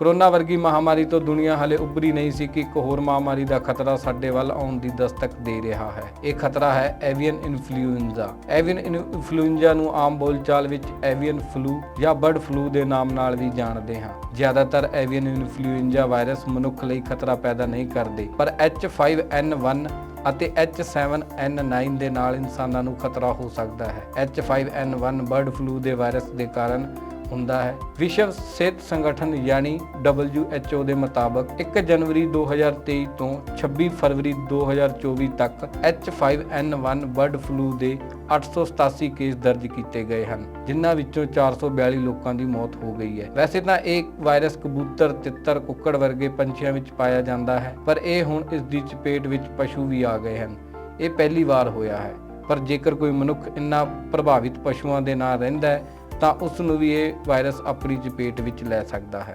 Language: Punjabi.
ਕਰੋਨਾ ਵਰਗੀ ਮਹਾਮਾਰੀ ਤੋਂ ਦੁਨੀਆ ਹਲੇ ਉੱਭਰੀ ਨਹੀਂ ਸੀ ਕਿ ਇੱਕ ਹੋਰ ਮਹਾਮਾਰੀ ਦਾ ਖਤਰਾ ਸਾਡੇ ਵੱਲ ਆਉਣ ਦੀ ਦਸਤਕ ਦੇ ਰਿਹਾ ਹੈ। ਇਹ ਖਤਰਾ ਹੈ ਐਵੀਅਨ ਇਨਫਲੂਐਂਜ਼ਾ। ਐਵੀਅਨ ਇਨਫਲੂਐਂਜ਼ਾ ਨੂੰ ਆਮ ਬੋਲਚਾਲ ਵਿੱਚ ਐਵੀਅਨ ਫਲੂ ਜਾਂ ਬਰਡ ਫਲੂ ਦੇ ਨਾਮ ਨਾਲ ਵੀ ਜਾਣਦੇ ਹਾਂ। ਜ਼ਿਆਦਾਤਰ ਐਵੀਅਨ ਇਨਫਲੂਐਂਜ਼ਾ ਵਾਇਰਸ ਮਨੁੱਖ ਲਈ ਖਤਰਾ ਪੈਦਾ ਨਹੀਂ ਕਰਦੇ, ਪਰ H5N1 ਅਤੇ H7N9 ਦੇ ਨਾਲ ਇਨਸਾਨਾਂ ਨੂੰ ਖਤਰਾ ਹੋ ਸਕਦਾ ਹੈ। H5N1 ਬਰਡ ਫਲੂ ਦੇ ਵਾਇਰਸ ਦੇ ਕਾਰਨ ਹੁੰਦਾ ਹੈ। ਵਿਸ਼ਵ ਸਿਹਤ ਸੰਗਠਨ ਯਾਨੀ WHO ਦੇ ਮੁਤਾਬਕ 1 ਜਨਵਰੀ 2023 ਤੋਂ 26 ਫਰਵਰੀ 2024 ਤੱਕ H5N1 ਬਰਡ ਫਲੂ ਦੇ 887 ਕੇਸ ਦਰਜ ਕੀਤੇ ਗਏ ਹਨ, ਜਿਨ੍ਹਾਂ ਵਿੱਚੋਂ 442 ਲੋਕਾਂ ਦੀ ਮੌਤ ਹੋ ਗਈ ਹੈ। ਵੈਸੇ ਤਾਂ ਇਹ ਵਾਇਰਸ ਕਬੂਤਰ, ਤਿੱਤਰ, ਕੁੱਕੜ ਵਰਗੇ ਪੰਛੀਆਂ ਵਿੱਚ ਪਾਇਆ ਜਾਂਦਾ ਹੈ, ਪਰ ਇਹ ਹੁਣ ਇਸ ਦੀ ਚਪੇਟ ਵਿੱਚ ਪਸ਼ੂ ਵੀ ਆ ਗਏ ਹਨ। ਇਹ ਪਹਿਲੀ ਵਾਰ ਹੋਇਆ ਹੈ, ਪਰ ਜੇਕਰ ਕੋਈ ਮਨੁੱਖ ਇੰਨਾ ਪ੍ਰਭਾਵਿਤ ਪਸ਼ੂਆਂ ਦੇ ਨਾਲ ਰਹਿੰਦਾ ਹੈ ਤਾਂ ਉਸ ਨੂੰ ਵੀ ਇਹ ਵਾਇਰਸ ਆਪਣੀ ਚਪੇਟ ਵਿੱਚ ਲੈ ਸਕਦਾ ਹੈ।